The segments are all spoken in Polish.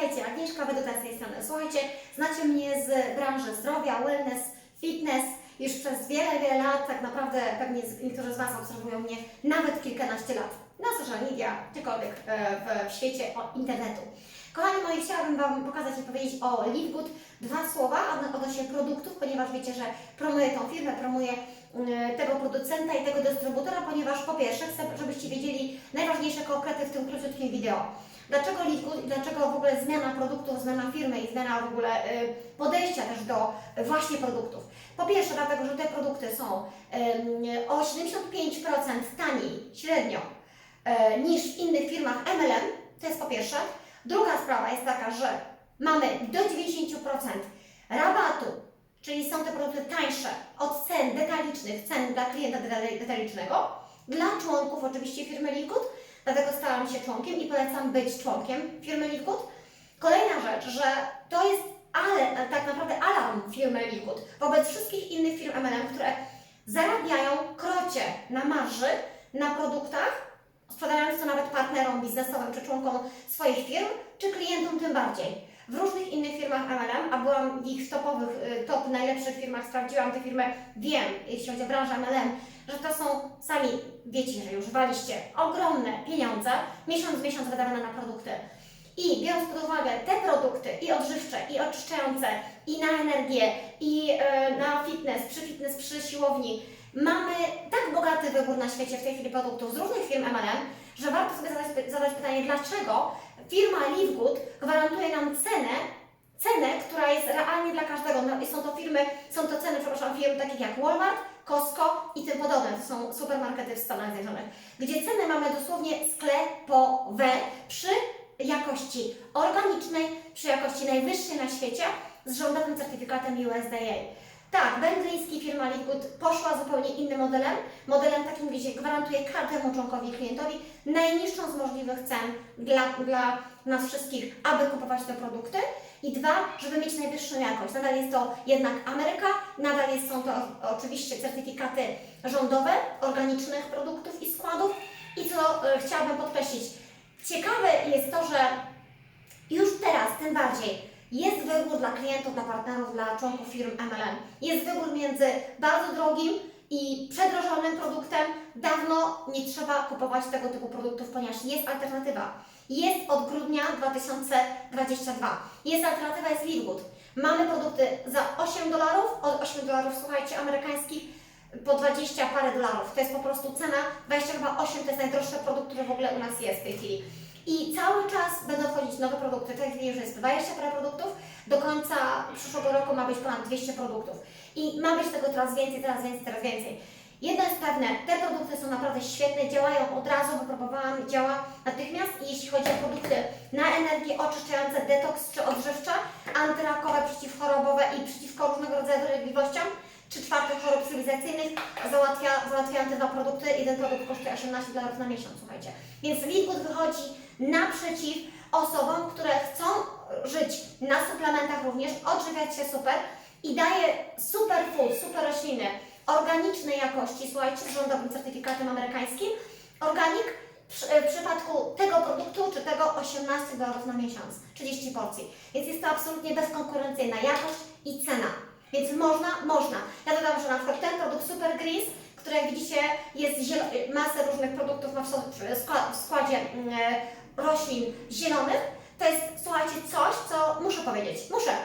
Witajcie, Agnieszka Weduta z tej strony. Słuchajcie, znacie mnie z branży zdrowia, wellness, fitness już przez wiele, wiele lat. Tak naprawdę pewnie niektórzy z Was obserwują mnie nawet kilkanaście lat na social media, gdziekolwiek e, w, świecie internetu. Kochani moi, chciałabym Wam pokazać i powiedzieć o Livegood dwa słowa odno- odnośnie produktów, ponieważ wiecie, że promuję tą firmę, promuję mm, tego producenta i tego dystrybutora, ponieważ po pierwsze chcę, żebyście wiedzieli najważniejsze konkrety w tym króciutkim wideo. Dlaczego i dlaczego w ogóle zmiana produktów, zmiana firmy i zmiana w ogóle y, podejścia też do y, właśnie produktów? Po pierwsze dlatego, że te produkty są ym, o 75% taniej średnio y, niż w innych firmach MLM, to jest po pierwsze. Druga sprawa jest taka, że mamy do 90% rabatu, czyli są te produkty tańsze od cen detalicznych, cen dla klienta deta- detalicznego, dla członków oczywiście firmy Liquid, dlatego stałam się członkiem i polecam być członkiem firmy Liquid. Kolejna rzecz, że to jest ale, tak naprawdę alarm firmy Liquid wobec wszystkich innych firm MLM, które zarabiają krocie na marży na produktach, sprzedając to nawet partnerom biznesowym czy członkom swoich firm, czy klientom tym bardziej. W różnych innych firmach MLM, a byłam w ich topowych, y, top najlepszych firmach, sprawdziłam te firmy, wiem, jeśli chodzi o branżę MLM, że to są, sami wiecie, że już waliście ogromne pieniądze, miesiąc w miesiąc wydawane na produkty. I biorąc pod uwagę te produkty i odżywcze, i oczyszczające, i na energię, i e, na fitness, przy fitness, przy siłowni, mamy tak bogaty wybór na świecie w tej chwili produktów z różnych firm MLM, że warto sobie zadać, zadać pytanie, dlaczego firma Livegood gwarantuje nam cenę, cenę, która jest realnie dla każdego. No, i są to firmy, są to ceny, przepraszam, firm takich jak Walmart, Costco i tym podobne. To są supermarkety w Stanach Zjednoczonych, gdzie ceny mamy dosłownie sklepowe przy jakości organicznej, przy jakości najwyższej na świecie z rządowym certyfikatem USDA. Tak, węgryjski firma Liquid poszła zupełnie innym modelem, modelem takim, gdzie gwarantuje każdemu członkowi klientowi najniższą z możliwych cen dla, dla nas wszystkich, aby kupować te produkty. I dwa, żeby mieć najwyższą jakość. Nadal jest to jednak Ameryka, nadal jest, są to oczywiście certyfikaty rządowe, organicznych produktów i składów. I co e, chciałabym podkreślić, ciekawe jest to, że już teraz, tym bardziej, jest wybór dla klientów, dla partnerów, dla członków firm MLM. Jest wybór między bardzo drogim i przedrożonym produktem. Dawno nie trzeba kupować tego typu produktów, ponieważ jest alternatywa. Jest od grudnia 2022. Jest alternatywa, jest Livewood. Mamy produkty za 8 dolarów, od 8 dolarów, słuchajcie, amerykańskich po 20 parę dolarów. To jest po prostu cena 20 chyba 8 to jest najdroższy produkt, który w ogóle u nas jest w tej chwili. I cały czas będą wchodzić nowe produkty. W tej już jest 20 parę produktów. Do końca przyszłego roku ma być ponad 200 produktów. I ma być tego coraz więcej, coraz więcej, coraz więcej. Jedno jest pewne, te produkty są naprawdę świetne, działają od razu, wypróbowałam, działa natychmiast. I jeśli chodzi o produkty na energię oczyszczające, detoks czy odżywcze, antyrakowe, przeciwchorobowe i przeciwko różnego rodzaju dolegliwościom, czy czwartych chorób cywilizacyjnych załatwia, załatwiają te dwa produkty. Jeden produkt kosztuje 18 dolarów na miesiąc, słuchajcie. Więc Liquid wychodzi naprzeciw osobom, które chcą żyć na suplementach również, odżywiać się super i daje super food, super rośliny organicznej jakości, słuchajcie, z rządowym certyfikatem amerykańskim. Organik w przypadku tego produktu czy tego 18 dolarów na miesiąc, 30 porcji. Więc jest to absolutnie bezkonkurencyjna jakość i cena. Więc można, można. Ja dodam, że na przykład ten produkt Super Greens, który jak widzicie jest masę różnych produktów ma w, składzie mm, e, roślin zielonych, to jest, słuchajcie, coś, co muszę powiedzieć, muszę.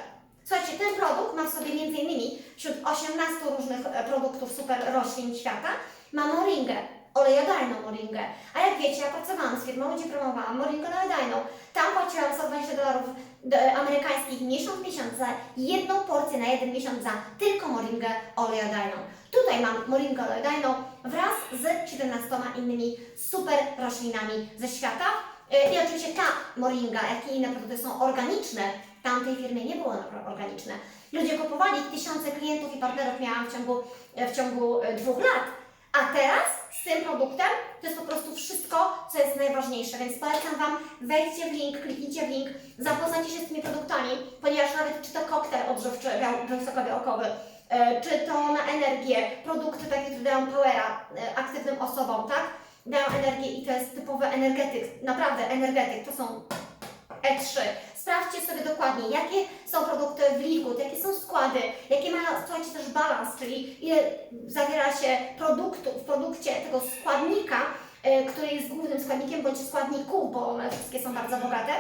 Słuchajcie, ten produkt ma w sobie innymi wśród 18 różnych e, produktów super roślin świata, ma moringę, olejodajną moringę. A jak wiecie, ja pracowałam z firmą, gdzie promowałam moringę olejodajną. Tam płaciłam 120 dolarów d- amerykańskich miesiąc w miesiąc za jedną porcję na jeden miesiąc za tylko moringę olejodajną. Tutaj mam moringę olejodajną wraz z 17 innymi super roślinami ze świata. E, I oczywiście ta moringa, jak i inne produkty są organiczne. Tamtej firmie nie było organiczne. Ludzie kupowali, tysiące klientów i partnerów miałam w ciągu, w ciągu e, dwóch lat. A teraz z tym produktem to jest po prostu wszystko, co jest najważniejsze, więc polecam Wam, wejdźcie w link, kliknijcie w link, zapoznajcie się z tymi produktami, ponieważ nawet czy to koktajl odżywczy wysokobiałkowy, e, czy to na energię, produkty takie, które dają powera e, aktywnym osobom, tak? Dają energię i to jest typowy energetyk, naprawdę energetyk, to są E3, Sprawdźcie sobie dokładnie, jakie są produkty w Liquid, jakie są składy, jakie mają, słuchajcie, też balans, czyli ile zawiera się produktu w produkcie tego składnika, e, który jest głównym składnikiem, bądź składników, bo one wszystkie są bardzo bogate.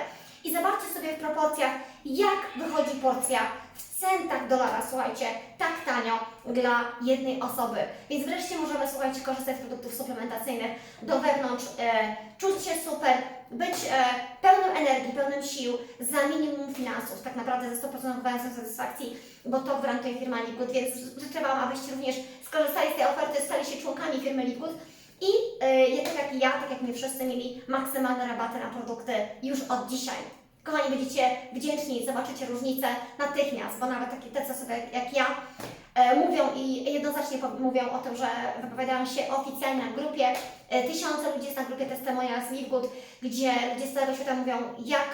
I zobaczcie sobie w proporcjach, jak wychodzi porcja centach dolara, słuchajcie, tak tanio dla jednej osoby. Więc wreszcie możemy, słuchajcie, korzystać z produktów suplementacyjnych do wewnątrz, e, czuć się super, być e, pełnym energii, pełnym sił, za minimum finansów, tak naprawdę ze 100% gwarancją satysfakcji, bo to gwarantuje firma Liquid, więc życzę Wam, abyście również skorzystali z tej oferty, stali się członkami firmy Liquid i e, tak jak ja, tak jak my wszyscy mieli maksymalne rabaty na produkty już od dzisiaj. Kochani, będziecie wdzięczni, zobaczycie różnicę natychmiast, bo nawet takie te, co sobie jak ja e, mówią i jednoznacznie mówią o tym, że wypowiadają się oficjalnie na grupie. E, tysiące ludzi jest na grupie Testimonials Livegood, gdzie ludzie z całego świata mówią, jak,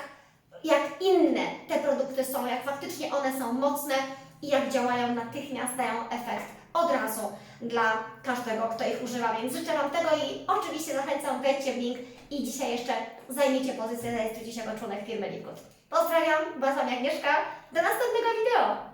jak inne te produkty są, jak faktycznie one są mocne i jak działają natychmiast, dają efekt od razu dla każdego, kto ich używa. Więc życzę Wam tego i oczywiście zachęcam, wejdźcie w link i dzisiaj jeszcze zajmijcie pozycję, zarejestrujcie się jako członek firmy Liquid. Pozdrawiam, była z Agnieszka, do następnego wideo!